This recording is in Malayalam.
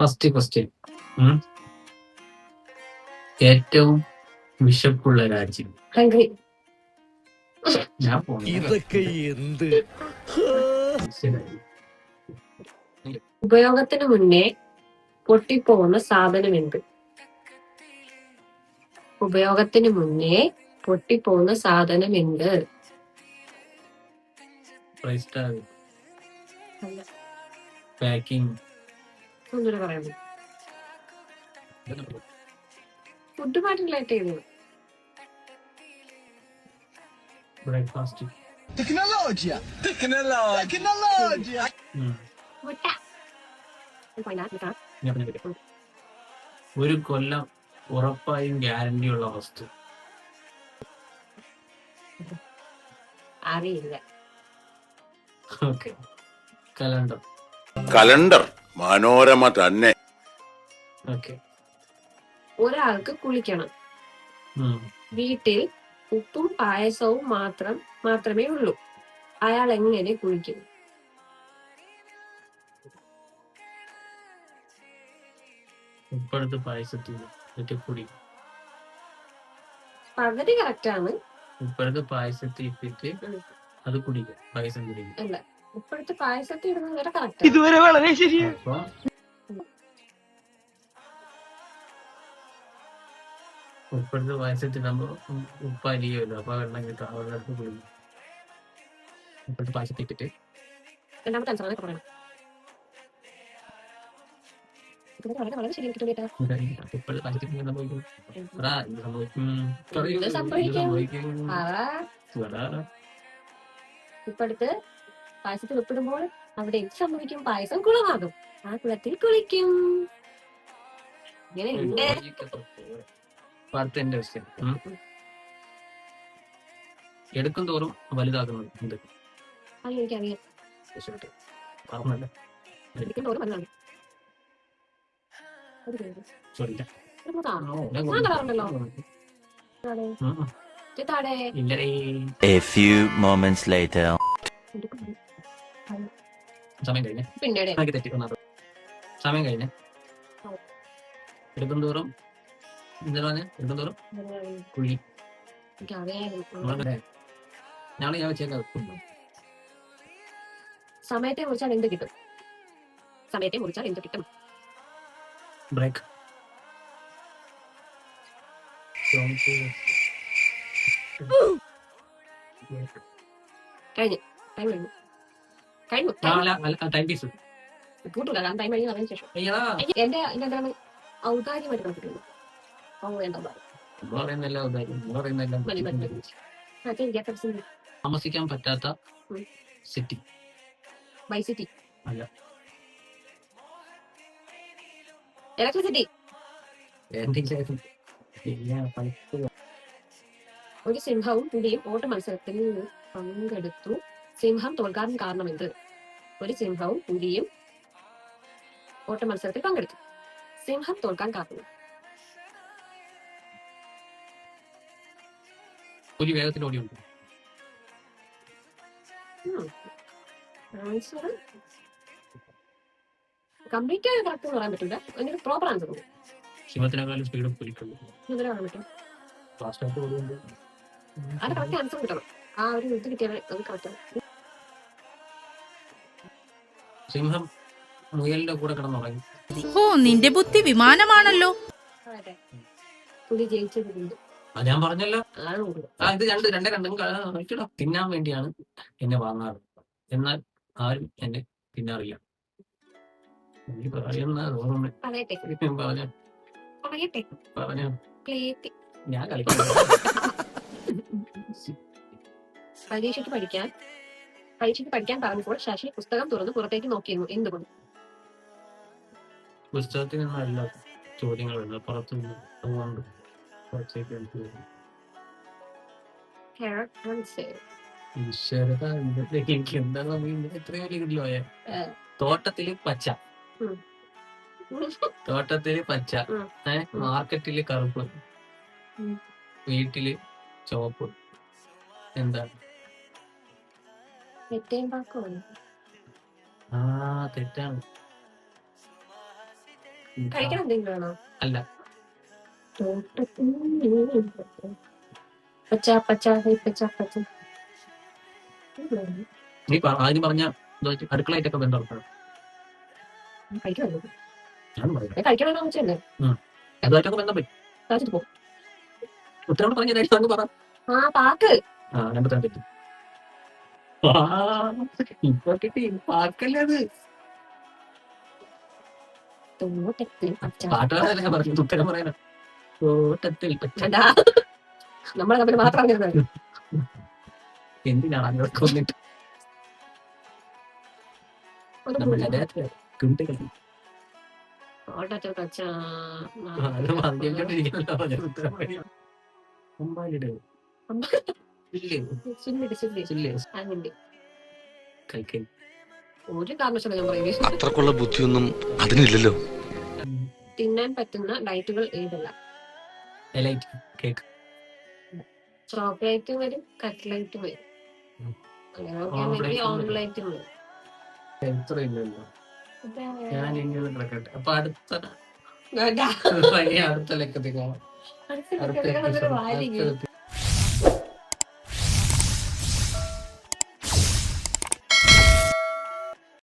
ഫസ്റ്റ് ക്വസ്റ്റ്യൻ ഏറ്റവും വിശപ്പുള്ള രാജ്യം. ഞാൻ പോകുന്നു ഇതൊക്കെ എന്ത്? ഉപയോഗത്തിന് മുന്നേ പൊട്ടിപ്പോകുന്ന സാധനം എന്ത് ഉപയോഗത്തിന് മുന്നേ പൊട്ടിപ്പോകുന്ന സാധനം എന്ത് പ്രൈസ് ടാഗ് പാക്കിംഗ് ഒന്നുകൂടെ പറയാമോ ഫുഡ് പാട്ടിലായിട്ട് ചെയ്തത് ബ്രേക്ക്ഫാസ്റ്റ്. Tecnologia! Tecnologia! മുട്ട. ഒരു point ആ, മുട്ട. ഒരു കൊല്ലം ഉറപ്പായും ഗ്യാരണ്ടി ഉള്ള വസ്തു. അറിയില്ല. ഓക്കെ. കലണ്ടർ. കലണ്ടർ. മനോരമ തന്നെ. ഓക്കെ. ഒരാൾക്ക് കുളിക്കണം. വീട്ടിൽ ഉപ്പും പായസവും മാത്രം മാത്രമേ ഉള്ളൂ. അയാൾ എങ്ങനെ കുളിക്കും? ഇപ്പോഴത്തെ പായസത്തിൽ പൊടി. പകുതി കറക്റ്റ് ആണ്. ഇപ്പോഴത്തെ പായസത്തിൽ ഇട്ടിട്ട് അത് കുടിക്കും. പായസം കുടിക്കും. അല്ല. ഇപ്പോഴത്തെ പായസത്തിൽ ഇടുന്നത് വരെ കറക്റ്റ് ഇതുവരെ വളരെ ശരിയാണ് അപ്പൊ ഇപ്പോഴത്തെ പായസത്തിൽ നമ്മൾ ഉപ്പ് അരിയുമല്ലോ അപ്പൊ വെള്ളം കിട്ടും. ആ വെള്ളം എടുത്ത് കുടിക്കും ഇപ്പോഴത്തെ പായസത്തിൽ ഇട്ടിട്ട്. രണ്ടാമത്തെ ആൻസർ ആ എടാ, ഇപ്പടുത്ത് പായസത്തിൽ ഉപ്പിടുമ്പോൾ അവിടെ എന്ത് സംഭവിക്കും? പായസം കുളമാകും. ആ കുളത്തിൽ കുളിക്കും. ഉണ്ട് ക്വസ്റ്റ്യൻ എടുക്കും തോറും വലുതാകുന്നത് അത് എനിക്കറിയാം. പറഞ്ഞല്ല? A few moments later. സമയം കഴിഞ്ഞേ. പിന്നീട് എനിക്ക് സമയം കഴിഞ്ഞേ. എടുക്കും തോറും എന്താ പറഞ്ഞ? എടുക്കും തോറും കുഴി. എനിക്കറിയാം ഞങ്ങൾ ഞാൻ വെച്ചേക്കാം. സമയത്തെ കുറിച്ചാൽ എന്ത് കിട്ടും? സമയത്തെ കുറിച്ചാൽ എന്ത് കിട്ടും? ബ്രേക്ക്. കഴിഞ്ഞു. ടൈം കഴിഞ്ഞു. കഴിഞ്ഞു ടൈം പീസ് കൂട്ടില്ല കാരണം ടൈം കഴിഞ്ഞു അതിന് ശേഷം. എന്റെ എന്താണ് ഔദാര്യമായിട്ട് കണക്കിട്ടുള്ളൂ എന്താ താമസിക്കാൻ പറ്റാത്ത സിറ്റി ബൈ സിറ്റി അല്ല. ഇലക്ട്രിസിറ്റി ഒരു സിംഹവും പുലിയും ഓട്ട മത്സരത്തിൽ പങ്കെടുത്തു. സിംഹം തോൽക്കാൻ കാരണം എന്ത് ഒരു സിംഹവും പുലിയും ഓട്ട മത്സരത്തിൽ പങ്കെടുത്തു. സിംഹം തോൽക്കാൻ കാരണം പുലി വേഗത്തിൽ ഓടിയുണ്ട് കംപ്ലീറ്റ് കറക്റ്റ് പറയാൻ പറ്റില്ല. അതിനൊരു പ്രോപ്പർ ആൻസർ സിംഹത്തിനെക്കാളും സ്പീഡ് പുലിക്കുള്ളൂ ഇതിനെ പറയാൻ പറ്റും. ഫാസ്റ്റായിട്ട് ഓടിയുണ്ട് അത് കറക്റ്റ് ആൻസർ കിട്ടണം. ആ ഒരു ഇത് കിട്ടിയാൽ അത് കറക്റ്റ് സിംഹം മുയലിന്റെ കൂടെ കിടന്നുറങ്ങി. ഓ നിന്റെ ബുദ്ധി വിമാനമാണല്ലോ. ആ ഞാൻ പറഞ്ഞല്ലോ. ആ ഇത് രണ്ട് രണ്ടേ രണ്ടും തിന്നാൻ വേണ്ടിയാണ് എന്നെ വാങ്ങാറ്. എന്നാൽ ആരും എന്നെ തിന്നാറില്ല. എനിക്ക് പറയുന്ന പറയട്ടെ. പറഞ്ഞ. പ്ലേറ്റ്. ഞാൻ കളിക്കുന്നത് പരീക്ഷയ്ക്ക് പഠിക്കാൻ പരീക്ഷയ്ക്ക് പഠിക്കാൻ പറഞ്ഞപ്പോൾ ശശി പുസ്തകം തുറന്ന് പുറത്തേക്ക് നോക്കിയിരുന്നു എന്തുകൊണ്ട് പുസ്തകത്തിൽ നിന്നല്ല ചോദ്യങ്ങൾ വരുന്നത് പുറത്തു നിന്ന് അതുകൊണ്ട് പുറത്തേക്ക് എടുത്ത് വരും. Correct answer. ഈശ്വരാ, ഇതൊക്കെ എനിക്ക് എന്താ സമയം എത്രയോ വലിയ കിട്ടില്ല ഏ. തോട്ടത്തിൽ പച്ച ഉം. തോട്ടത്തിൽ പച്ച ഉം. ഏ മാർക്കറ്റിൽ കറുപ്പ് ഉം. വീട്ടിൽ ചുവപ്പ് എന്താ തെറ്റേം പാക്കമാണ് ആ തെറ്റാണ്. കഴിക്കണം എന്തെങ്കിലും അല്ല. പച്ച പച്ച ഹേ പച്ച പച്ച. നീ പറ- ആദ്യം പറഞ്ഞ അടുക്കളയായിട്ടൊക്കെ ബന്ധമുള്ള കഴിക്കണം ഞാൻ പറയാം. കഴിക്കണമെന്ന് വെച്ചല്ലേ അതുമായിട്ടൊക്കെ ബന്ധം പറ്റും കഴിച്ചിട്ട് പോ. ഉത്തരം പറഞ്ഞ അങ്ങ് പറ. ആ പാക്ക്. ആ ഇപ്പൊ കിട്ടി പാക്കല്ലേ അത് പാട്ടുകാരല്ലേ പറഞ്ഞു ഉത്തരം പറയാനാ തോട്ടത്തിൽ പച്ച നമ്മളെ തമ്മിൽ മാത്രം അറിഞ്ഞത് എന്തിനാണ് അങ്ങനെ കൊന്നിട്ട്? നമ്മളുടെ അത്രക്കുള്ള ബുദ്ധിയൊന്നും അതിനില്ലല്ലോ. തിന്നാൻ പറ്റുന്ന ഡയറ്റുകൾ ഏതല്ല? ചോക്ലേറ്റ് വരും കട്ട്ലൈറ്റ് വരും. ഓംലേറ്റും ഞാൻ ഇങ്ങനെ കിടക്കട്ടെ. അപ്പൊ അടുത്ത അടുത്ത ലക്കത്തിൽ കാണാം അടുത്ത